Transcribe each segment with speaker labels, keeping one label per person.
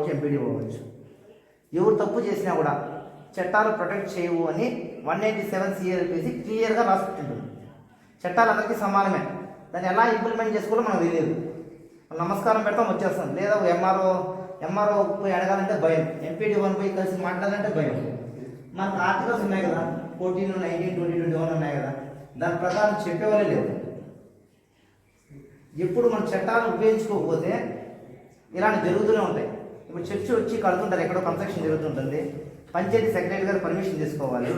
Speaker 1: MPD అవ్వచ్చు ఎవరు తప్పు చేసినా కూడా చట్టాలు ప్రొటెక్ట్ చేయవు అని వన్ ఎయిటీ సెవెన్ సిఆర్పిసి క్లియర్గా రాసుకుంటుంది చట్టాలు అందరికీ సమానమే. దాన్ని ఎలా ఇంప్లిమెంట్ చేసుకోవాలో మనకు తెలియదు. నమస్కారం పెడతాం వచ్చేస్తాం. లేదా ఎంఆర్ఓ ఎంఆర్ఓ పోయి అడగాలంటే భయం. ఎంపీడీ వన్ పోయి కలిసి మాట్లాడాలంటే భయం. మనకు ఆర్టికల్స్ ఉన్నాయి కదా fourteen nineteen twenty twenty one ఉన్నాయి కదా దాని ప్రకారం చెప్పేవాళ్ళే లేదు ఎప్పుడు మన చట్టాలు ఉపయోగించుకోకపోతే ఇలాంటి జరుగుతూనే ఉంటాయి. ఇప్పుడు చర్చి వచ్చి కడుతుంటారు ఎక్కడో కన్స్ట్రక్షన్ జరుగుతుంటుంది. పంచాయతీ సెక్రటరీ గారు పర్మిషన్ తీసుకోవాలి.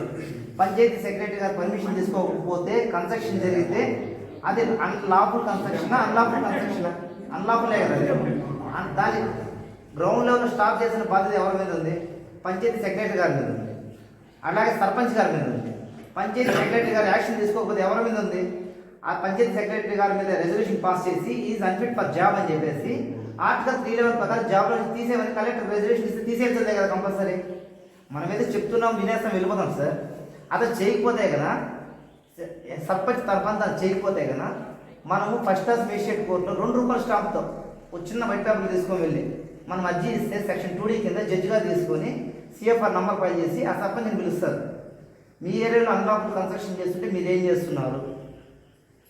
Speaker 1: పంచాయతీ సెక్రటరీ గారు పర్మిషన్ తీసుకోకపోతే కన్స్ట్రక్షన్ జరిగితే అది అన్లాఫుల్ కన్స్ట్రక్షన్ అన్లాఫుల్ కన్స్ట్రక్షన్ అన్లాఫులే కదా దాని గ్రౌండ్ లెవెల్ స్టాప్ చేసిన బాధ్యత ఎవరి మీద ఉంది? పంచాయతీ సెక్రటరీ గారి మీద ఉంది. అలాగే సర్పంచ్ గారి మీద ఉంది. పంచాయతీ సెక్రటరీ గారు యాక్షన్ తీసుకోకపోతే ఎవరి మీద ఉంది? ఆ పంచాయతీ సెక్రటరీ గారి మీద రెజల్యూషన్ పాస్ చేసి ఈజ్ అన్ఫిట్ ఫర్ జాబ్ అని చెప్పేసి ఆర్టికల్ త్రీ లెవెన్ ప్రకారం జాబ్ నుంచి తీసేయమని కలెక్టర్ రెజల్యూషన్ ఇస్తే తీసేయాల్సిందే కదా కంపల్సరీ మనం ఏదో చెప్తున్నాం వినేస్తాం వెళ్ళిపోతాం సార్. అతను చేయకపోతే కదా సర్పంచ్ తరఫున అది చేయకపోతే కదా మనము ఫస్ట్ క్లాస్ మేజిస్ట్రేట్ కోర్టులో రెండు రూపాయల స్టాంప్తో ఒక చిన్న వైట్ పేపర్ తీసుకొని వెళ్ళి మనం అర్జీ ఇస్తే సెక్షన్ టూ డీ కింద జడ్జిగా తీసుకొని సిఎఫ్ఆర్ నంబర్ ఫైల్ చేసి ఆ సర్పంచ్ని పిలుస్తారు. మీ ఏరియాలో అన్లాఫుల్ కన్స్ట్రక్షన్ చేస్తుంటే మీరు ఏం చేస్తున్నారు?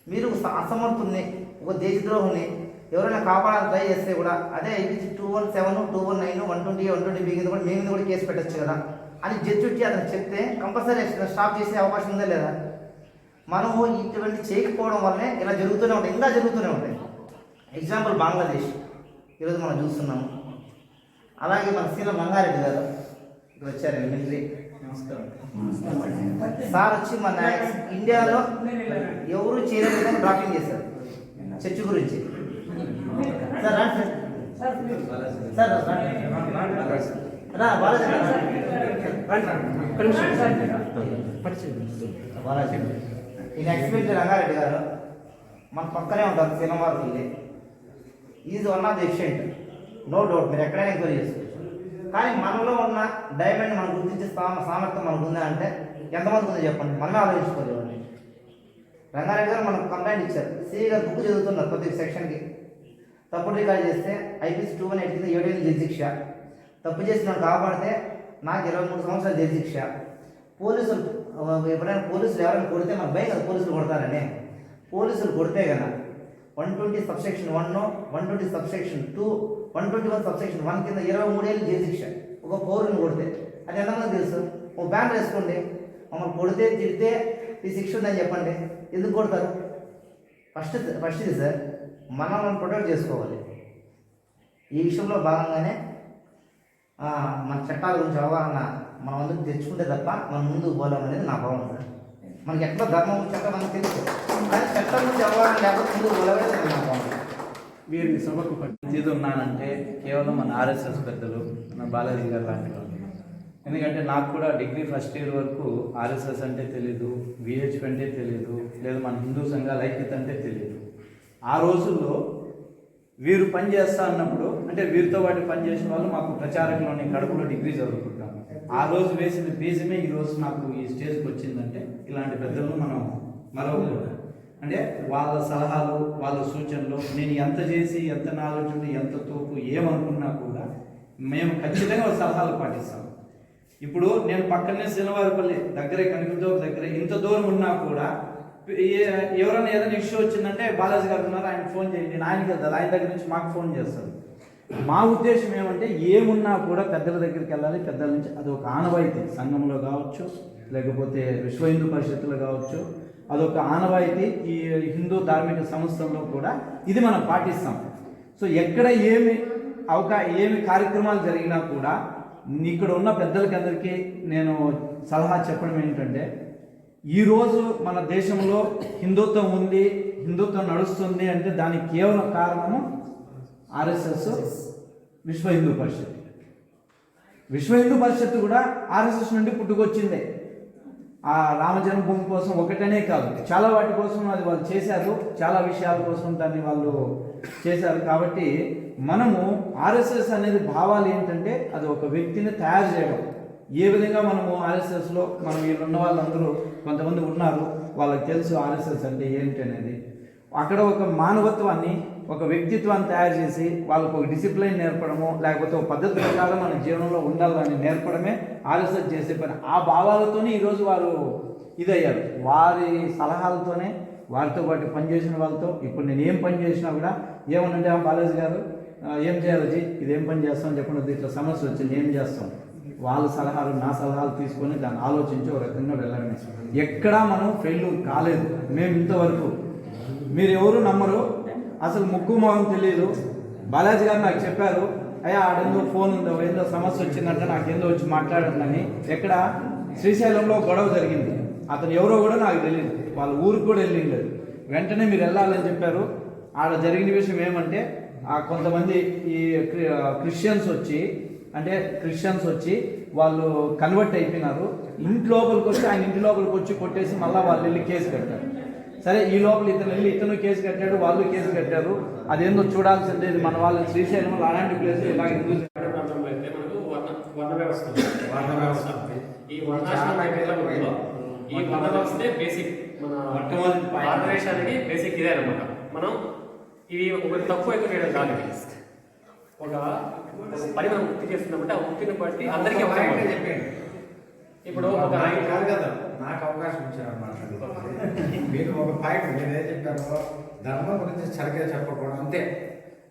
Speaker 1: మీరు అసమర్థుల్ని ఒక దేశద్రోహుని ఎవరైనా కాపాడాలని ట్రై చేస్తే కూడా అదే IPC two one seven two one nine one twenty one twenty B కింద కూడా మీ మీద కూడా కేసు పెట్టచ్చు కదా. అని జడ్జి వచ్చి అతను చెప్తే కంపల్సరీ స్టాప్ చేసే అవకాశం ఉందా లేదా? మనము ఇటువంటి చేయకపోవడం వల్లనే ఇలా జరుగుతూనే ఉంటాయి ఇంకా జరుగుతూనే ఉంటాయి. ఎగ్జాంపుల్ బంగ్లాదేశ్. ఈరోజు మనం చూస్తున్నాము. అలాగే మన సీఎం రంగారెడ్డి గారు ఇక్కడ వచ్చారు మిలిటరీ సార్ వచ్చి మన ఇండియాలో ఎవరు చేశారు చర్చి గురించి. Sir sir. రండి. రా బాలాజీ బాలాజీ ఈయన ఎక్స్పీరియన్స్ రంగారెడ్డి గారు. మన పక్కనే ఉంటారు సినిమాకి is one of the efficient no doubt మీరు ఎక్కడైనా ఎంక్వైరీ చేసుకోవచ్చు కానీ మనలో ఉన్న డైమండ్ మనం గుర్తించే సామ సామర్థ్యం మనకు ఉందా అంటే ఎంతమంది ఉందో చెప్పండి. మనమే ఆలోచించుకోలేమండి రంగారెడ్డి గారు మనకు కంప్లైంట్ ఇచ్చారు. సిఈ గారు బుక్ చదువుతున్నారు ప్రతి సెక్షన్కి తప్పుడు రికార్డ్ చేస్తే ఐపీసీ టూ వన్ ఎయిట్ కింద ఏడేళ్ళు జైలు శిక్ష. తప్పు చేసిన వాడు కాపాడితే నాకు ఇరవై మూడు సంవత్సరాలు జైలు శిక్ష. పోలీసులు ఎప్పుడైనా పోలీసులు ఎవరైనా కొడితే మనకు భయం కదా పోలీసులు కొడతారని. పోలీసులు కొడితే కదా one twenty subsection one one twenty subsection two one twenty one subsection one కింద ఇరవై మూడేళ్ళు జైలు శిక్ష. ఒక పౌరుని కొడితే. అది ఎంతమంది తెలుసు? ఓ బ్యాన్ వేసుకోండి. మమ్మల్ని కొడితే తిడితే ఈ శిక్ష ఉందని చెప్పండి. ఎందుకు కొడతారు? ఫస్ట్ ఫస్ట్ ఇది సార్ మనం మనం ప్రొటెక్ట్ చేసుకోవాలి. ఈ విషయంలో భాగంగానే మన చట్టాల గురించి అవగాహన మనం అందరికి తెచ్చుకుంటే తప్ప మనం ముందుకు పోలేం అనేది నా భావం సార్. మనకి ఎట్లా ధర్మం చట్టం మనకు తెలుసు? కానీ చట్టం గురించి అవగాహన లేకపోతే ముందుకు పోలేమనేది నా భావం
Speaker 2: వీరిని సభకు ఇది ఉన్నానంటే కేవలం మన ఆర్ఎస్ఎస్ పెద్దలు మన బాలాజీ గారు లాంటి వాళ్ళు. ఎందుకంటే నాకు కూడా డిగ్రీ ఫస్ట్ ఇయర్ వరకు ఆర్ఎస్ఎస్ అంటే తెలీదు విహెచ్ అంటే తెలీదు లేదా మన హిందూ సంఘాల ఐక్యత అంటే తెలియదు ఆ రోజుల్లో వీరు పని చేస్తా అన్నప్పుడు అంటే వీరితో పాటు పనిచేసిన వాళ్ళు మాకు ప్రచారకులోని కడుపులో డిగ్రీ చదువుకుంటాము ఆ రోజు వేసిన బీజమే ఈరోజు నాకు ఈ స్టేజ్కి వచ్చిందంటే ఇలాంటి పెద్దలను మనం మరవకూడదు. అంటే వాళ్ళ సలహాలు వాళ్ళ సూచనలు నేను ఎంత చేసి ఎంత నాలెడ్జ్ ఎంత తోపు ఏమనుకున్నా కూడా మేము ఖచ్చితంగా సలహాలు పాటిస్తాం. ఇప్పుడు నేను పక్కనే శనివారపల్లి దగ్గరే కనిపితో దగ్గరే ఇంత దూరం ఉన్నా కూడా ఎవరైనా ఏదైనా ఇష్యూ వచ్చిందంటే బాలాజీ గారు ఉన్నారు ఆయన ఫోన్ చేయండి. నేను ఆయనకి వెళ్తాను ఆయన దగ్గర నుంచి మాకు ఫోన్ చేస్తారు. మా ఉద్దేశం ఏమంటే ఏమున్నా కూడా పెద్దల దగ్గరికి వెళ్ళాలి. పెద్దల నుంచి అది ఒక ఆనవాయితీ. సంఘంలో కావచ్చు లేకపోతే విశ్వ హిందూ పరిషత్తులో కావచ్చు అదొక ఆనవాయితీ. ఈ హిందూ ధార్మిక సంస్థల్లో కూడా ఇది మనం పాటిస్తాం. సో ఎక్కడ ఏమి అవకా ఏమి కార్యక్రమాలు జరిగినా కూడా ఇక్కడ ఉన్న పెద్దలకి అందరికీ నేను సలహా చెప్పడం ఏంటంటే ఈరోజు మన దేశంలో హిందుత్వం ఉంది హిందుత్వం నడుస్తుంది అంటే దానికి కేవలం కారణము ఆర్ఎస్ఎస్ విశ్వ హిందూ పరిషత్. విశ్వ హిందూ పరిషత్ కూడా ఆర్ఎస్ఎస్ నుండి పుట్టుకొచ్చిందే. ఆ రామ జన్మభూమి కోసం ఒకటనే కాదు. చాలా వాటి కోసం అది వాళ్ళు చేశారు చాలా విషయాల కోసం దాన్ని వాళ్ళు చేశారు. కాబట్టి మనము ఆర్ఎస్ఎస్ అనేది భావాలు ఏంటంటే అది ఒక వ్యక్తిని తయారు చేయడం. ఏ విధంగా మనము ఆర్ఎస్ఎస్లో మనం వీళ్ళు ఉన్న వాళ్ళందరూ కొంతమంది ఉన్నారు వాళ్ళకి తెలుసు ఆర్ఎస్ఎస్ అంటే ఏంటి అనేది. అక్కడ ఒక మానవత్వాన్ని ఒక వ్యక్తిత్వాన్ని తయారు చేసి వాళ్ళకు ఒక డిసిప్లిన్ నేర్పడము లేకపోతే ఒక పద్ధతి ప్రకారం మన జీవనంలో ఉండాలని నేర్పడమే ఆర్ఎస్ఎస్ చేసే పని. ఆ భావాలతోనే ఈరోజు వారు ఇదయ్యారు. వారి సలహాలతోనే వారితో పాటు పనిచేసిన వాళ్ళతో ఇప్పుడు నేను ఏం పని చేసినా కూడా ఏమనంటే "ఆ, బాలాజీ గారు ఏం చేయాలి ఇది ఏం పని చేస్తాం? చెప్పండి ఇట్లా సమస్య వచ్చింది. ఏం చేస్తాం? వాళ్ళ సలహాలు నా సలహాలు తీసుకొని దాన్ని ఆలోచించి ఒక రకంగా వెళ్ళడమే. ఎక్కడా మనం ఫెయిల్ కాలేదు. మేము ఇంతవరకు. మీరు ఎవరు నమ్మరు? అసలు ముగ్గు మొహం తెలియదు బాలాజీ గారు నాకు చెప్పారు అయ్యా ఆడేందో ఫోన్ ఉందో? ఏదో సమస్య వచ్చిందంటే నాకు ఏందో వచ్చి మాట్లాడండి ఎక్కడ? శ్రీశైలంలో గొడవ జరిగింది. అతను ఎవరో కూడా నాకు తెలియదు. వాళ్ళ ఊరికి కూడా వెళ్ళిండదు వెంటనే మీరు వెళ్ళాలని చెప్పారు. ఆడ జరిగిన విషయం ఏమంటే ఆ కొంతమంది ఈ క్రి- క్రిస్టియన్స్ వచ్చి అంటే క్రిస్టియన్స్ వచ్చి వాళ్ళు కన్వర్ట్ అయిపోయినారు. ఇంటి లోపలికి వచ్చి ఆయన ఇంటి లోపలికి వచ్చి కొట్టేసి మళ్ళీ వాళ్ళు వెళ్ళి కేసు కట్టారు. సరే ఈ లోపల ఇతను వెళ్ళి ఇతను కేసు కట్టాడు వాళ్ళు కేసు కట్టారు. అదేందో చూడాల్సిందే మన వాళ్ళ శ్రీశైలం అలాంటి ప్లేస్ ఇలా
Speaker 3: వర్ణ వ్యవస్థ.
Speaker 4: వర్ణ వ్యవస్థ.
Speaker 3: ఈ ఈ వ్యవస్థే బేసిక్ మన
Speaker 2: మొట్టమొదటి.
Speaker 3: భారతదేశానికి బేసిక్ ఇదే అనమాట మనం ఇవి ఒకటి తక్కువ ఎక్కువ చేయడం కాదు ఇది. ఒక పని మనం వృత్తి చేస్తున్నామంటే ఆ వృత్తిని బట్టి అందరికీ.
Speaker 4: చెప్పండి.
Speaker 3: ఇప్పుడు ఒక
Speaker 4: కాదు కదా నాకు అవకాశం ఇచ్చారు మాట్లాడి మీరు ఒక పాయింట్ మీరేం చెప్పారో ధర్మం గురించి సరిగ్గా చెప్పకూడదు అంతే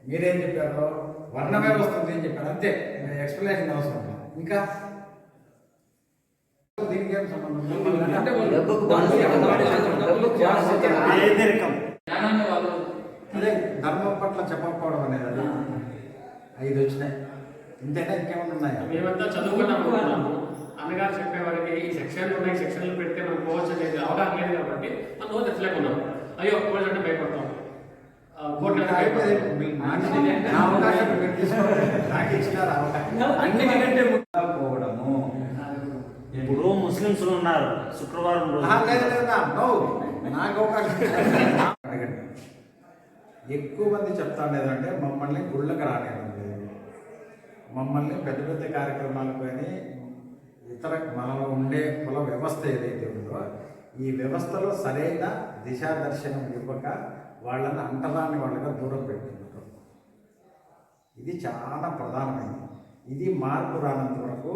Speaker 4: మీరేం చెప్పారో వర్ణ వ్యవస్థ ఉంది అని చెప్పారు అంతే ఎక్స్ప్లెనేషన్ అవసరం. ఇంకా దీనికి ఏం సంబంధం అదే ధర్మం పట్ల చెప్పకపోవడం అనేది అది ఐదు వచ్చినాయి ఇంతేనా ఇంకేమైనా ఉన్నాయా
Speaker 3: మేమంతా చదువుకున్నాం అనుకున్నాము అన్నగారు చెప్పేవారికి ఈ సెక్షన్లు ఉన్నాయి సెక్షన్లు పెడితే మనం పోవచ్చు అనేది అవగాహన లేదు కాబట్టి మనం రోజు తెచ్చలేకున్నాం అయ్యో పోలీసు అంటే భయపడతాం
Speaker 4: అవకాశం
Speaker 2: అన్నిటికంటే
Speaker 5: ముస్లిమ్స్ ఉన్నారు శుక్రవారం
Speaker 4: నాకు ఎక్కువ మంది చెప్తా లేదంటే మమ్మల్ని గుళ్ళకి రానివ్వండి. మమ్మల్ని పెద్ద పెద్ద కార్యక్రమాలకు కానీ ఇతర మనలో ఉండే కుల వ్యవస్థ ఏదైతే ఉందో ఈ వ్యవస్థలో సరైన దిశాదర్శనం ఇవ్వక వాళ్ళని అంటరాని వాళ్ళగా దూరం పెడుతున్నారు ఇది చాలా ప్రధానమైనది. ఇది మార్పు రానంత వరకు